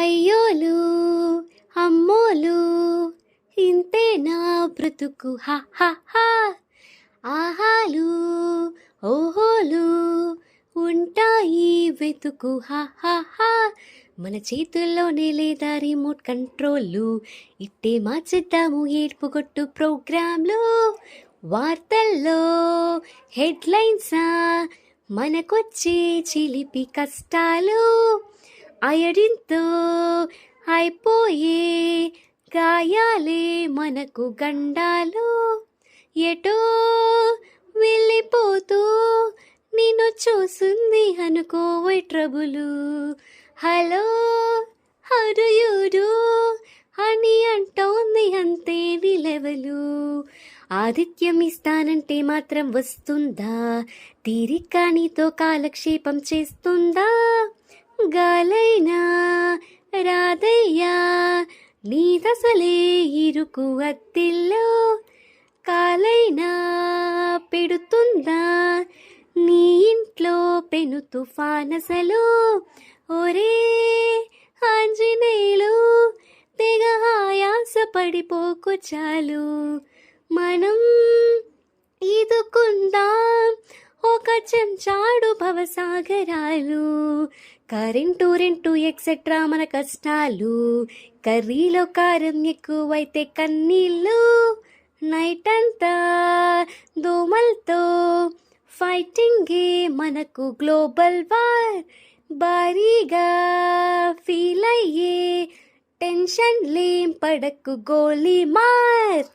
అయ్యోలు అమ్మోలు ఇంతే నా బ్రతుకు. హా హా హా. ఆహాలు ఓహోలు ఉంటాయి వెతుకు. హా హా హా. మన చేతుల్లోనే లేదా రిమోట్ కంట్రోల్లు ఇట్టే మార్చేద్దాము ఏడ్పు కొట్టు ప్రోగ్రాంలు. వార్తల్లో హెడ్లైన్సా మనకొచ్చే చిలిపి కష్టాలు. అయడింతో అయిపోయే గాయాలే మనకు గండాలు. ఎటో వెళ్ళిపోతూ నేను చూసింది అనుకోవై ట్రబులు. హలో హరుయుడు అని అంటోంది అంతే నిలవలు ఆదిత్యం ఇస్తానంటే మాత్రం వస్తుందా? తీరిక నీతో కాలక్షేపం చేస్తుందా? గాలైనా రాధయ్యా నీదసలే ఇరుకు అత్తిల్లో కాలైనా పెడుతుందా? నీ ఇంట్లో పెను తుఫానసలు ఒరే ఆంజనేయులు తెగ ఆయాస పడిపోకు చాలు. మనం ఇదుకుందా ఒక చెంచాడు భవసాగరాలు కరెంటు రెంటు ఎక్సెట్రా మన కష్టాలు. కర్రీలో కారం ఎక్కువైతే కన్నీళ్ళు నైట్ అంతా దోమలతో. ఫైటింగే మనకు గ్లోబల్ వార్ భారీగా ఫీల్ అయ్యే టెన్షన్ లేం పడకు గోలీ మార్.